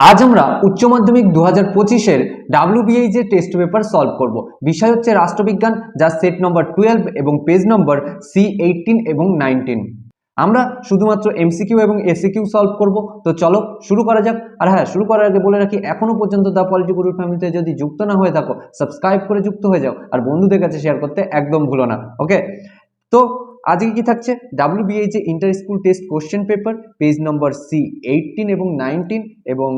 আজ আমরা উচ্চ মাধ্যমিক দু হাজার পঁচিশের ডাব্লিউবিএই যে টেস্ট পেপার সলভ করব। বিষয় হচ্ছে রাষ্ট্রবিজ্ঞান যার সেট নম্বর টুয়েলভ এবং পেজ নম্বর সি এইটিন এবং নাইনটিন আমরা শুধুমাত্র এমসিকিউ এবং এসিকিউ সলভ করব। তো চলো শুরু করা যাক। আর হ্যাঁ শুরু করার আগে বলে রাখি, এখনও পর্যন্ত দ্য পলিটি গুরুর ফ্যামিলিতে যদি যুক্ত না হয়ে থাকো সাবস্ক্রাইব করে যুক্ত হয়ে যাও। আর বন্ধুদের কাছে শেয়ার করতে একদম ভুলো না ওকে তো আজকে কি থাকছে? ডাব্লিউবিএই যে inter school test question paper page number C eighteen এবং নাইনটিন এবং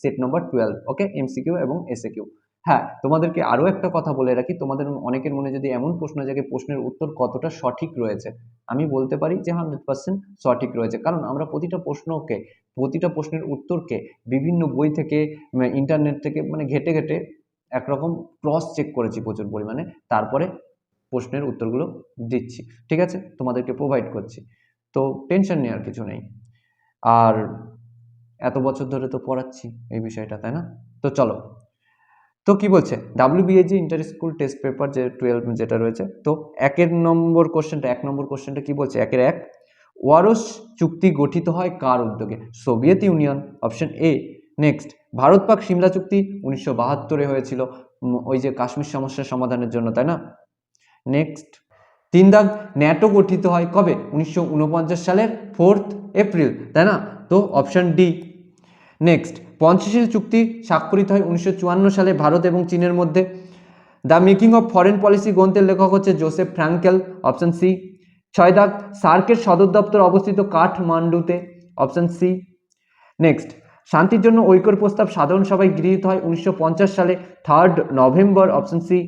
set number twelve okay MCQ এবং এসএকিউ হ্যাঁ তোমাদেরকে আরও একটা কথা বলে রাখি। তোমাদের অনেকের মনে যদি এমন প্রশ্ন জাগে, প্রশ্নের উত্তর কতটা সঠিক রয়েছে? আমি বলতে পারি যে হান্ড্রেড পার্সেন্ট সঠিক রয়েছে। কারণ আমরা প্রতিটা প্রশ্নকে, প্রতিটা প্রশ্নের উত্তরকে বিভিন্ন বই থেকে ইন্টারনেট থেকে মানে ঘেটে ঘেটে একরকম ক্রস চেক করেছি প্রচুর পরিমাণে। তারপরে প্রশ্নের উত্তরগুলো দিচ্ছি। ঠিক আছে? তোমাদেরকে প্রোভাইড করছি। তো টেনশন নেওয়ার কিছু নেই। আর এত বছর ধরে তো পড়াচ্ছি এই বিষয়টা, তাই না? তো চলো। তো কি বলছে? ডাব্লিউবিএ যে ইন্টার স্কুল টেস্ট পেপার যে টুয়েলভ যেটা রয়েছে, তো একের নম্বর কোশ্চেনটা এক নম্বর কোশ্চেনটা কি বলছে? একের এক, ওয়ারস চুক্তি গঠিত হয় কার উদ্যোগে? Soviet Union option A next Bharat Pak Simla চুক্তি উনিশশো বাহাত্তরে হয়েছিল ওই যে কাশ্মীর সমস্যার সমাধানের জন্য, তাই না? নেক্সট তিন দাগ ন্যাটো গঠিত হয় কবে? উনিশশো উনপঞ্চাশ সালের ফোর্থ এপ্রিল তাই না? তো অপশন ডি নেক্সট পঞ্চাশিল চুক্তি স্বাক্ষরিত হয় উনিশশো চুয়ান্ন সালে ভারত এবং চীনের মধ্যে। The making of foreign policy গ্রন্থের লেখক হচ্ছে জোসেফ ফ্র্যাঙ্কেল অপশন সি ছয় দাগ সার্কের সদর দপ্তর অবস্থিত কাঠমান্ডুতে অপশন সি নেক্সট শান্তির জন্য ঐক্যর প্রস্তাব সাধারণ সভায় গৃহীত হয় উনিশশো পঞ্চাশ সালে third November option C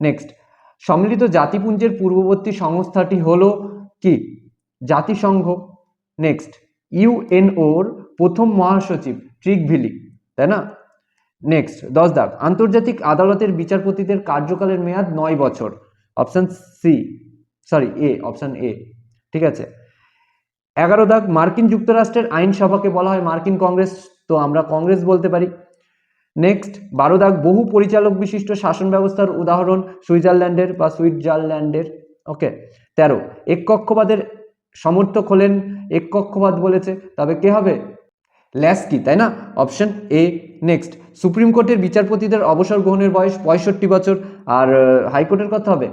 next সম্মিলিত জাতিপুঞ্জের পূর্ববর্তী সংস্থাটি হলো কি? জাতিসংঘ। নেক্সট ইউএনওর প্রথম মহাসচিব ট্রিকভিলি তাই না? নেক্সট দশ দাগ আন্তর্জাতিক আদালতের বিচারপতিদের কার্যকালের মেয়াদ নয় বছর। Option C sorry A option A ঠিক আছে? এগারো দাগ, মার্কিন যুক্তরাষ্ট্রের আইনসভাকে বলা হয় মার্কিন কংগ্রেস, তো আমরা কংগ্রেস বলতে পারি। নেক্সট বারো দাগ বহু পরিচালক বিশিষ্ট শাসন ব্যবস্থার উদাহরণ সুইজারল্যান্ডের বা সুইজারল্যান্ডের। ওকে তেরো এক কক্ষবাদের সমর্থক হলেন এক কক্ষবাদ বলেছে, তবে কে হবে? ল্যাস্কি তাই না? অপশন এ নেক্সট সুপ্রিম কোর্টের বিচারপতিদের অবসর গ্রহণের বয়স পঁয়ষট্টি বছর, আর হাইকোর্টের কথা হবে?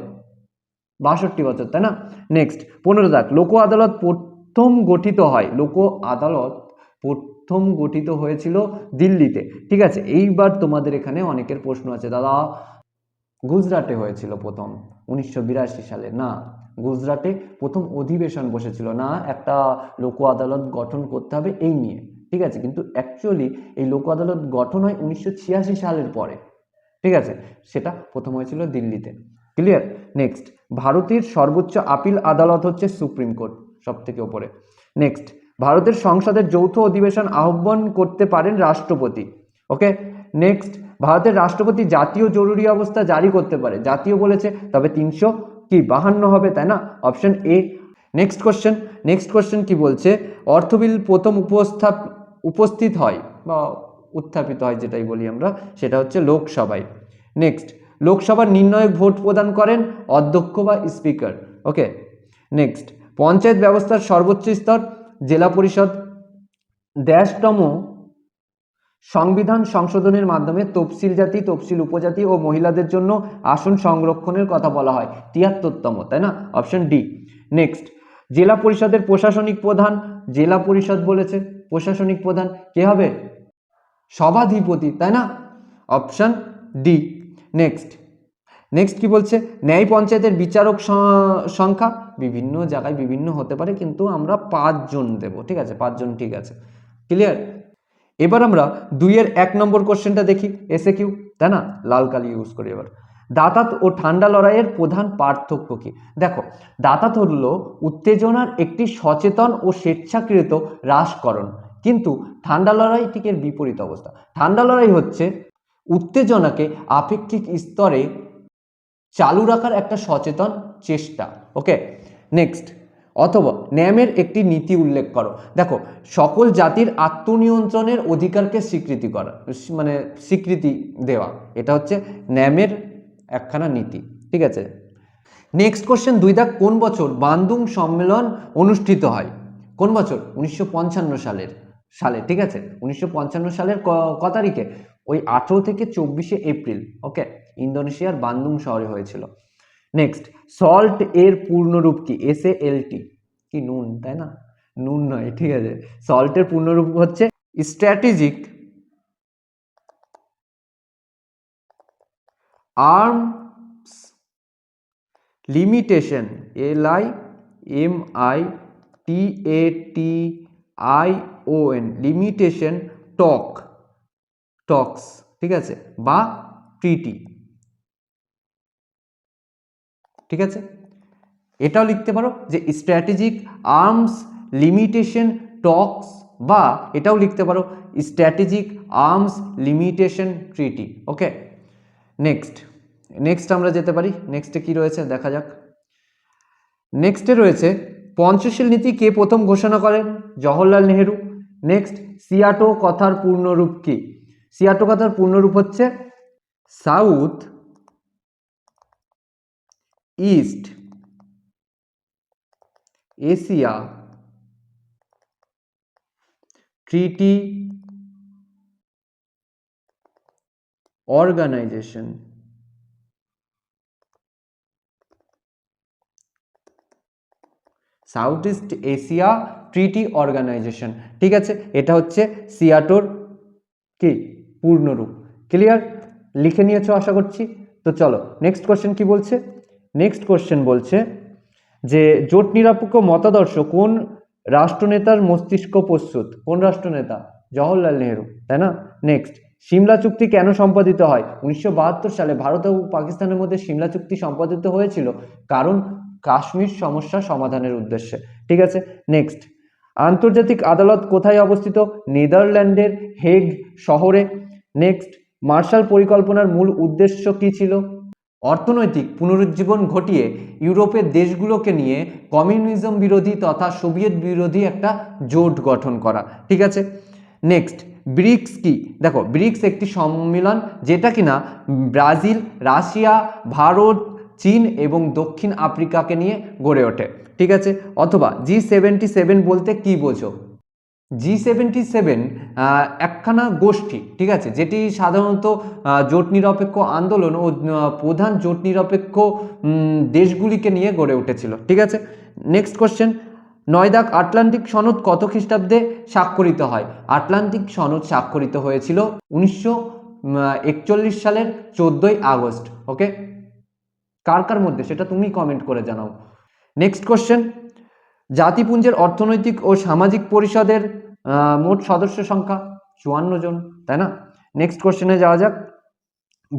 বাষট্টি বছর, তাই না? নেক্সট পনেরো দাগ, লোক আদালত প্রথম গঠিত হয়, লোক আদালত প্রথম গঠিত হয়েছিল দিল্লিতে। ঠিক আছে, এইবার তোমাদের এখানে অনেকের প্রশ্ন আছে, দাদা। গুজরাটে হয়েছিল প্রথম, উনিশশো বিরাশি সালে। না, গুজরাটে প্রথম অধিবেশন বসেছিল। না, একটা লোক আদালত গঠন করতে হবে এই নিয়ে। ঠিক আছে, কিন্তু অ্যাকচুয়ালি এই লোক আদালত গঠন হয় উনিশশো ছিয়াশি সালের পরে। ঠিক আছে, সেটা প্রথম হয়েছিল দিল্লিতে। ক্লিয়ার নেক্সট ভারতের সর্বোচ্চ আপিল আদালত হচ্ছে সুপ্রিম কোর্ট সব থেকে ওপরে। নেক্সট ভারতের সংসদের যৌথ অধিবেশন আহ্বান করতে পারেন রাষ্ট্রপতি। ওকে, নেক্সট, ভারতের রাষ্ট্রপতি জাতীয় জরুরি অবস্থা জারি করতে পারে। জাতীয় বলেছে, তবে তিনশো কি বাহান্ন হবে, তাই না? Option A. Next question next question কি বলছে? অর্থবিল প্রথম উপস্থাপ, উপস্থিত হয় বা উত্থাপিত হয় যেটাই বলি আমরা, সেটা হচ্ছে লোকসভায়। নেক্সট, লোকসভার নির্ণয়ক ভোট প্রদান করেন অধ্যক্ষ বা স্পিকার। ওকে, নেক্সট, পঞ্চায়েত ব্যবস্থার সর্বোচ্চ স্তর জেলা পরিষদ ড্যাশতম সংবিধান সংশোধনের মাধ্যমে তফসিল জাতি, তফসিল উপজাতি ও মহিলাদের জন্য আসন সংরক্ষণের কথা বলা হয়। তিয়াত্তরতম, তাই না? Option D. নেক্সট। জেলা পরিষদের প্রশাসনিক প্রধান। জেলা পরিষদ বলেছে, প্রশাসনিক প্রধান কে হবে? সভাধিপতি, তাই না? Option D. নেক্সট। নেক্সট কি বলছে? ন্যায় পঞ্চায়েতের বিচারক সংখ্যা বিভিন্ন জায়গায় বিভিন্ন হতে পারে, কিন্তু আমরা পাঁচজন দেব, ঠিক আছে? পাঁচজন ঠিক আছে। ক্লিয়ার এবার আমরা দুইয়ের এক নম্বর কোশ্চেনটা দেখি এসে কিউ তাই না? লাল কালি ইউজ করি এবার। দাঁতাত ও ঠান্ডা লড়াইয়ের প্রধান পার্থক্য কি? দেখো, দাঁতাত হলো উত্তেজনার একটি সচেতন ও স্বেচ্ছাকৃত হ্রাসকরণ কিন্তু ঠান্ডা লড়াই ঠিক এর বিপরীত অবস্থা। ঠান্ডা লড়াই হচ্ছে উত্তেজনাকে আপেক্ষিক স্তরে চালু রাখার একটা সচেতন চেষ্টা ওকে নেক্সট অথবা ন্যামের একটি নীতি উল্লেখ করো। দেখো, সকল জাতির আত্মনিয়ন্ত্রণের অধিকারকে স্বীকৃতি করা মানে স্বীকৃতি দেওয়া, এটা হচ্ছে ন্যামের একখানা নীতি, ঠিক আছে? নেক্সট কোশ্চেন দুই দাগ, কোন বছর বান্দুং সম্মেলন অনুষ্ঠিত হয়? কোন বছর? উনিশশো পঞ্চান্ন সালের, সালে, ঠিক আছে? উনিশশো পঞ্চান্ন সালের ক- ক তারিখে, ওই আঠেরো থেকে চব্বিশে এপ্রিল ওকে ইন্দোনেশিয়ার বান্দুং শহরে হয়েছিল। নেক্সট সল্ট এর পূর্ণরূপ কি? এস এ এল টি কি নুন, তাই না? নুন নয়, ঠিক আছে। সল্টের পূর্ণরূপ হচ্ছে strategic arms limitation L I M I T A T I O N limitation talk talks ঠিক আছে? বা ট্রিটি ঠিক আছে? এটাও লিখতে পারো যে স্ট্র্যাটেজিক আর্মস লিমিটেশন টক্স বা এটাও লিখতে পারো strategic arms limitation treaty okay next next আমরা যেতে পারি। নেক্সটে কি রয়েছে? দেখা যাক। নেক্সটে রয়েছে, পঞ্চশীল নীতি কে প্রথম ঘোষণা করেন? জওহরলাল নেহেরু। নেক্সট সিয়াটো কথার পূর্ণরূপ কি? সিয়াটো কথার পূর্ণরূপ হচ্ছে south east, Asia, treaty, organisation. South east Asia treaty organisation. ঠিক আছে, এটা হচ্ছে সিয়াটোর কি? পূর্ণরূপ। ক্লিয়ার? লিখে নিয়েছো আশা করছি? তো চলো, নেক্সট কোশ্চেন কি বলছে? নেক্সট কোশ্চেন বলছে যে, জোট নিরপেক্ষ মতাদর্শ কোন রাষ্ট্রনেতার মস্তিষ্ক প্রস্তুত? কোন রাষ্ট্রনেতা? জওহরলাল নেহেরু, তাই না? নেক্সট সিমলা চুক্তি কেন সম্পাদিত হয়? উনিশশো বাহাত্তর সালে ভারত ও পাকিস্তানের মধ্যে সিমলা চুক্তি সম্পাদিত হয়েছিল কারণ কাশ্মীর সমস্যা সমাধানের উদ্দেশ্যে। ঠিক আছে? নেক্সট আন্তর্জাতিক আদালত কোথায় অবস্থিত? নেদারল্যান্ডের হেগ শহরে। নেক্সট মার্শাল পরিকল্পনার মূল উদ্দেশ্য কী ছিল? অর্থনৈতিক পুনরুজ্জীবন ঘটিয়ে ইউরোপের দেশগুলোকে নিয়ে কমিউনিজম বিরোধী তথা সোভিয়েত বিরোধী একটা জোট গঠন করা, ঠিক আছে? নেক্সট ব্রিক্স কি? দেখো, ব্রিক্স একটি সম্মেলন যেটা কিনা ব্রাজিল, রাশিয়া, ভারত, চীন এবং দক্ষিণ আফ্রিকাকে নিয়ে গড়ে ওঠে, ঠিক আছে? অথবা জি সেভেন্টি সেভেন বলতে কি বোঝো? জি সেভেন্টি সেভেন একখানা গোষ্ঠী, ঠিক আছে? যেটি সাধারণত জোট নিরপেক্ষ আন্দোলন ও প্রধান জোট নিরপেক্ষ দেশগুলিকে নিয়ে গড়ে উঠেছিল, ঠিক আছে? নেক্সট কোশ্চেন নয়দাক আটলান্টিক সনদ কত খ্রিস্টাব্দে স্বাক্ষরিত হয়? আটলান্টিক সনদ স্বাক্ষরিত হয়েছিল উনিশশো একচল্লিশ সালের চোদ্দোই আগস্ট ওকে কার কার মধ্যে? সেটা তুমি কমেন্ট করে জানাও। নেক্সট কোশ্চেন জাতিপুঞ্জের অর্থনৈতিক ও সামাজিক পরিষদের মোট সদস্য সংখ্যা চুয়ান্ন জন, তাই না? নেক্সট কোশ্চেনে যাওয়া যাক।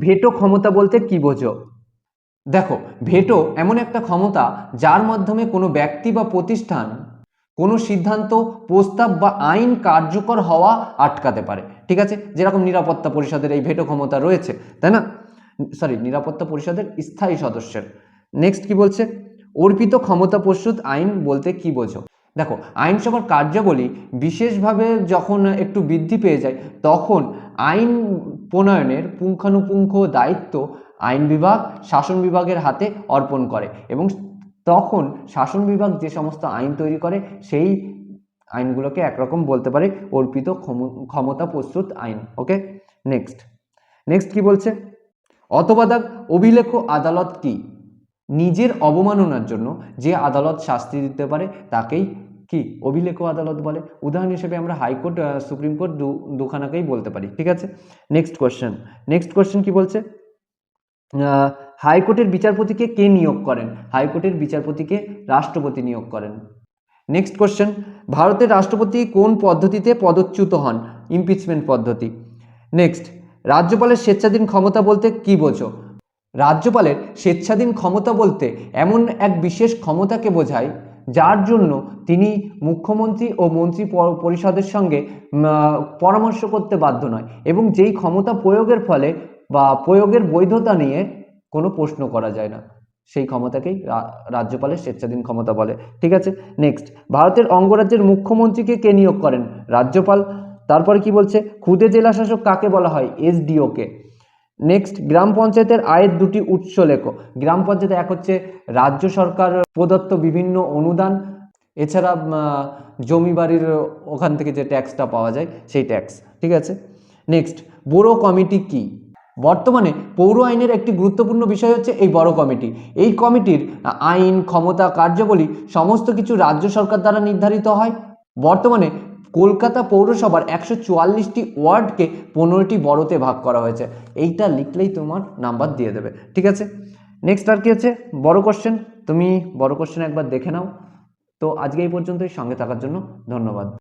ভেটো ক্ষমতা বলতে কি বোঝো? দেখো, ভেটো এমন একটা ক্ষমতা যার মাধ্যমে কোনো ব্যক্তি বা প্রতিষ্ঠান, কোনো সিদ্ধান্ত, প্রস্তাব বা আইন কার্যকর হওয়া আটকাতে পারে। ঠিক আছে? যেরকম নিরাপত্তা পরিষদের এই ভেটো ক্ষমতা রয়েছে, তাই না? সরি নিরাপত্তা পরিষদের স্থায়ী সদস্যের। নেক্সট কি বলছে? অর্পিত ক্ষমতা প্রস্তুত আইন বলতে কি বোঝো? দেখো আইনসভার কার্যাবলী বিশেষভাবে যখন একটু বৃদ্ধি পেয়ে যায়, তখন আইন প্রণয়নের পুঙ্খানুপুঙ্খ দায়িত্ব আইন বিভাগ, শাসন বিভাগের হাতে অর্পণ করে এবং তখন শাসন বিভাগ যে সমস্ত আইন তৈরি করে, সেই আইনগুলোকে একরকম বলতে পারে অর্পিত ক্ষম- ক্ষমতা প্রস্তুত আইন। ওকে? নেক্সট নেক্সট কি বলছে? অতবাদাক, অভিলেখ আদালত কি? নিজের অবমাননার জন্য যে আদালত শাস্তি দিতে পারে তাকেই কি অভিলেখ আদালত বলে? উদাহরণ হিসেবে আমরা হাইকোর্ট সুপ্রিম কোর্ট দুখানাকেই বলতে পারি, ঠিক আছে? নেক্সট কোশ্চেন নেক্সট কোশ্চেন কি বলছে? হাইকোর্টের বিচারপতিকে কে নিয়োগ করেন? হাইকোর্টের বিচারপতিকে রাষ্ট্রপতি নিয়োগ করেন। নেক্সট কোশ্চেন ভারতের রাষ্ট্রপতি কোন পদ্ধতিতে পদচ্যুত হন? ইমপিচমেন্ট পদ্ধতি। নেক্সট রাজ্যপালের স্বেচ্ছাধীন ক্ষমতা বলতে কি বোঝো? রাজ্যপালের স্বেচ্ছাধীন ক্ষমতা বলতে এমন এক বিশেষ ক্ষমতাকে বোঝায়, যার জন্য তিনি মুখ্যমন্ত্রী ও মন্ত্রী পরিষদের সঙ্গে পরামর্শ করতে বাধ্য নয় এবং যেই ক্ষমতা প্রয়োগের ফলে বা প্রয়োগের বৈধতা নিয়ে কোনো প্রশ্ন করা যায় না, সেই ক্ষমতাকেই রাজ্যপালের স্বেচ্ছাধীন ক্ষমতা বলে। ঠিক আছে নেক্সট ভারতের অঙ্গরাজ্যের মুখ্যমন্ত্রীকে কে নিয়োগ করেন? রাজ্যপাল, তারপরে কি বলছে? খুদে জেলা শাসক কাকে বলা হয়? এসডিওকে। নেক্সট গ্রাম পঞ্চায়েতের আয়ের দুটি উৎস লেখো। গ্রাম পঞ্চায়েত এক হচ্ছে রাজ্য সরকার প্রদত্ত বিভিন্ন অনুদান, এছাড়া জমি বাড়ির ওখান থেকে যে ট্যাক্সটা পাওয়া যায়, সেই ট্যাক্স ঠিক আছে? নেক্সট বড়ো কমিটি কি? বর্তমানে পৌর আইনের একটি গুরুত্বপূর্ণ বিষয় হচ্ছে এই বড় কমিটি। এই কমিটির আইন, ক্ষমতা, কার্যাবলী সমস্ত কিছু রাজ্য সরকার দ্বারা নির্ধারিত হয়। বর্তমানে কলকাতা পৌরসভার একশো চুয়াল্লিশটি ওয়ার্ডকে পনেরোটি বড়তে ভাগ করা হয়েছে। এইটা লিখলেই তোমার নাম্বার দিয়ে দেবে। ঠিক আছে? নেক্সট আর কি আছে? বড় কোশ্চেন তুমি বড় কোশ্চেন একবার দেখে নাও। তো আজকে এই পর্যন্তই। সঙ্গে থাকার জন্য ধন্যবাদ।